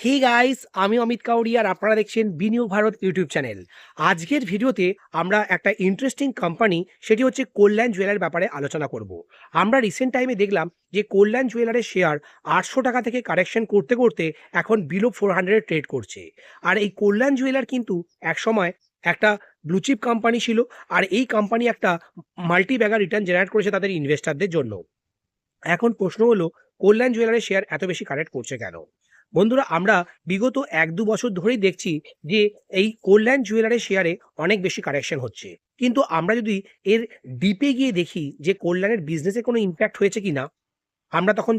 Hey guys আমি অমিত কাউরি আর আপনারা দেখছেন বিনিয়োগ ভারত ইউটিউব চ্যানেল। আজকের ভিডিওতে আমরা একটা ইন্টারেস্টিং কোম্পানি সেটি হচ্ছে কল্যাণ জুয়েলার ব্যাপারে আলোচনা করব। আমরা রিসেন্ট টাইমে দেখলাম যে কল্যাণ জুয়েলারের শেয়ার আটশো টাকা থেকে কারেকশন করতে করতে এখন বিলো ফোর হান্ড্রেডে ট্রেড করছে। আর এই কল্যাণ জুয়েলার কিন্তু একসময় একটা ব্লুচিপ কোম্পানি ছিল, আর এই কোম্পানি একটা মাল্টি ব্যাগার রিটার্ন জেনারেট করেছে তাদের ইনভেস্টারদের জন্য। এখন প্রশ্ন হলো, কল্যাণ জুয়েলারের শেয়ার এত বেশি কারেক্ট করছে কেন? বন্ধুরা, আমরা বিগত এক দু বছর ধরেই দেখছি যে এই কল্যাণ জুয়েলারের শেয়ারে অনেক বেশি কারেকশন হচ্ছে। কিন্তু আমরা যদি এর ডিপে গিয়ে দেখি যে কল্যাণের বিজনেসে কোনো ইম্প্যাক্ট হয়েছে কি না আমরা তখন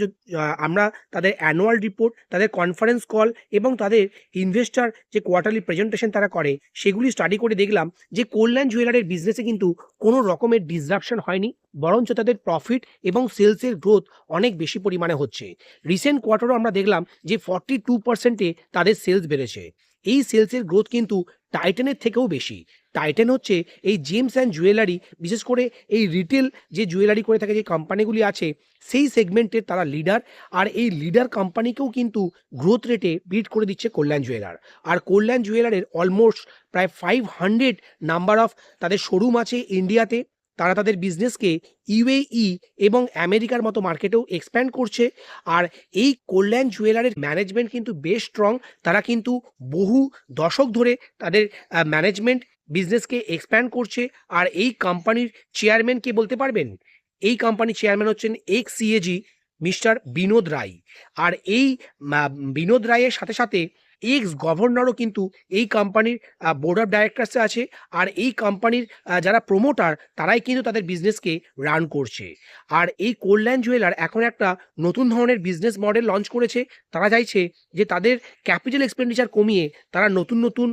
আমরা তাদের অ্যানুয়াল রিপোর্ট তাদের কনফারেন্স কল এবং তাদের ইনভেস্টার যে কোয়ার্টারলি প্রেজেন্টেশন তারা করে, সেগুলি স্টাডি করে দেখলাম যে কল্যাণ জুয়েলারের বিজনেসে কিন্তু কোনো রকমের ডিসরাপশন হয়নি। বরঞ্চ তাদের প্রফিট এবং সেলসের গ্রোথ অনেক বেশি পরিমাণে হচ্ছে। রিসেন্ট কোয়ার্টারও আমরা দেখলাম যে ফর্টি টু পার্সেন্টে তাদের সেলস বেড়েছে। এই সেলসের গ্রোথ কিন্তু টাইটেনের থেকেও বেশি। টাইটেন হচ্ছে এই জেমস অ্যান্ড জুয়েলারি বিশেষ করে এই রিটেল যে জুয়েলারি করে থাকে যে কোম্পানিগুলি আছে, সেই সেগমেন্টের তারা লিডার আর এই লিডার কোম্পানিকেও কিন্তু গ্রোথ রেটে বিট করে দিচ্ছে কল্যাণ জুয়েলার আর কল্যাণ জুয়েলারের অলমোস্ট প্রায় ফাইভ হান্ড্রেড নাম্বার অফ তাদের শোরুম আছে ইন্ডিয়াতে তারা তাদের বিজনেসকে ইউএই এবং আমেরিকার মতো মার্কেটেও এক্সপ্যান্ড করছে। আর এই কল্যাণ জুয়েলারের ম্যানেজমেন্ট কিন্তু বেশ স্ট্রং তারা কিন্তু বহু দশক ধরে তাদের ম্যানেজমেন্ট বিজনেসকে এক্সপ্যান্ড করছে। আর এই কোম্পানির চেয়ারম্যান কে বলতে পারবেন? এই কোম্পানির চেয়ারম্যান হচ্ছেন ex CAG mister Vinod Rai. আর এই বিনোদ রায়ের সাথে সাথে এক্স গভর্নরও কিন্তু এই কোম্পানির বোর্ড অফ ডাইরেক্টরসে আছে। আর এই কোম্পানির যারা প্রমোটার তারাই কিন্তু তাদের বিজনেসকে রান করছে। আর এই কল্যাণ জুয়েলার এখন একটা নতুন ধরনের বিজনেস মডেল লঞ্চ করেছে। তারা চাইছে যে তাদের ক্যাপিটাল এক্সপেন্ডিচার কমিয়ে তারা নতুন নতুন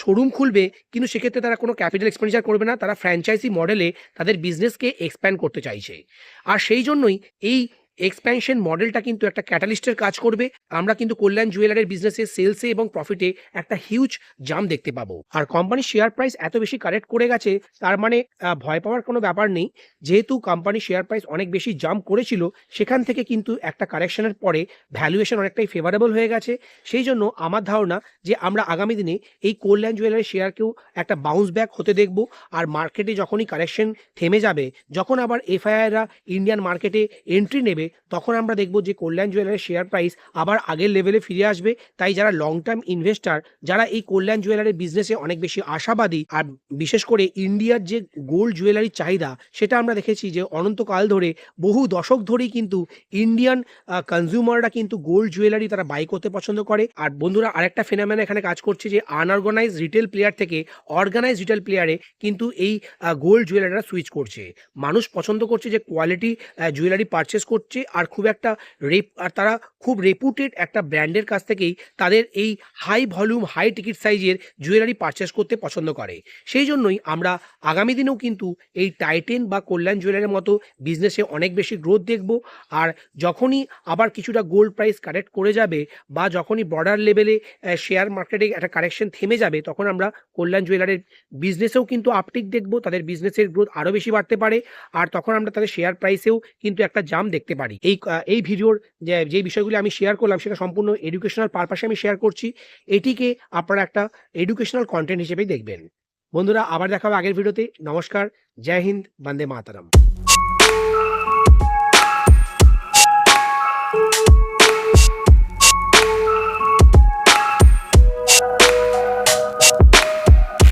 শোরুম খুলবে। কিন্তু সেক্ষেত্রে তারা কোনো ক্যাপিটাল এক্সপেন্ডিচার করবে না। তারা ফ্র্যাঞ্চাইজি মডেলে তাদের বিজনেসকে এক্সপ্যান্ড করতে চাইছে। আর সেই জন্যই এই এক্সপ্যানশন মডেলটা কিন্তু একটা ক্যাটালিস্টের কাজ করবে। আমরা কিন্তু কল্যাণ জুয়েলারের বিজনেসে সেলসে এবং প্রফিটে একটা হিউজ জাম দেখতে পাবো। আর কোম্পানির শেয়ার প্রাইস এত বেশি কারেক্ট করে গেছে, তার মানে ভয় পাওয়ার কোনো ব্যাপার নেই। যেহেতু কোম্পানির শেয়ার প্রাইস অনেক বেশি জাম করেছিল, সেখান থেকে কিন্তু একটা কারেকশনের পরে ভ্যালুয়েশন অনেকটাই ফেভারেবল হয়ে গেছে। সেই জন্য আমার ধারণা যে আমরা আগামী দিনে এই কল্যাণ জুয়েলারের শেয়ারকেও একটা বাউন্স ব্যাক হতে দেখব। আর মার্কেটে যখনই কারেকশন থেমে যাবে, যখন আবার এফআইআইরা ইন্ডিয়ান মার্কেটে এন্ট্রি নেবে তখন আমরা দেখব যে কল্যাণ জুয়েলারের শেয়ার প্রাইস আবার আগের লেভেলে ফিরে আসবে। তাই যারা লং টার্ম ইনভেস্টার যারা এই কল্যাণ জুয়েলারের বিজনেসে অনেক বেশি আশাবাদী, আর বিশেষ করে ইন্ডিয়ার যে গোল্ড জুয়েলারির চাহিদা, সেটা আমরা দেখেছি যে অনন্তকাল ধরে বহু দশক ধরেই কিন্তু ইন্ডিয়ান কনজিউমাররা কিন্তু গোল্ড জুয়েলারি তারা বাই করতে পছন্দ করে। আর বন্ধুরা, আরেকটা ফেনামেনা এখানে কাজ করছে যে আনঅর্গানাইজ রিটেল প্লেয়ার থেকে অর্গানাইজ রিটেল প্লেয়ারে কিন্তু এই গোল্ড জুয়েলারিরা সুইচ করছে। মানুষ পছন্দ করছে যে কোয়ালিটি জুয়েলারি পারচেস করছে। আর খুব একটা রেপ আর তারা খুব রেপুটেড একটা ব্র্যান্ডের কাছ থেকেই তাদের এই হাই ভলিউম হাই টিকিট সাইজের জুয়েলারি পারচেস করতে পছন্দ করে। সেই জন্যই আমরা আগামী দিনেও কিন্তু এই টাইটেন বা কল্যাণ জুয়েলারির মতো বিজনেসে অনেক বেশি গ্রোথ দেখব। আর যখনই আবার কিছুটা গোল্ড প্রাইস কারেক্ট করে যাবে বা যখনই বর্ডার লেভেলে শেয়ার মার্কেটে একটা কারেকশন থেমে যাবে, তখন আমরা কল্যাণ জুয়েলারের বিজনেসেও কিন্তু আপটিক দেখব, তাদের বিজনেসের গ্রোথ আরও বেশি বাড়তে পারে। আর তখন আমরা তাদের শেয়ার প্রাইসেও কিন্তু একটা জাম দেখতে পারি। এই এই ভিডিওর যে যে বিষয়গুলি আমি শেয়ার করলাম, সেটা সম্পূর্ণ এডুকেশনাল পারপাসে আমি শেয়ার করছি। এটিকে আপনারা একটা এডুকেশনাল কন্টেন্ট হিসেবেই দেখবেন। বন্ধুরা, আবার দেখা হবে আগের ভিডিওতে। নমস্কার, জয় হিন্দ, বন্দে মাতারাম।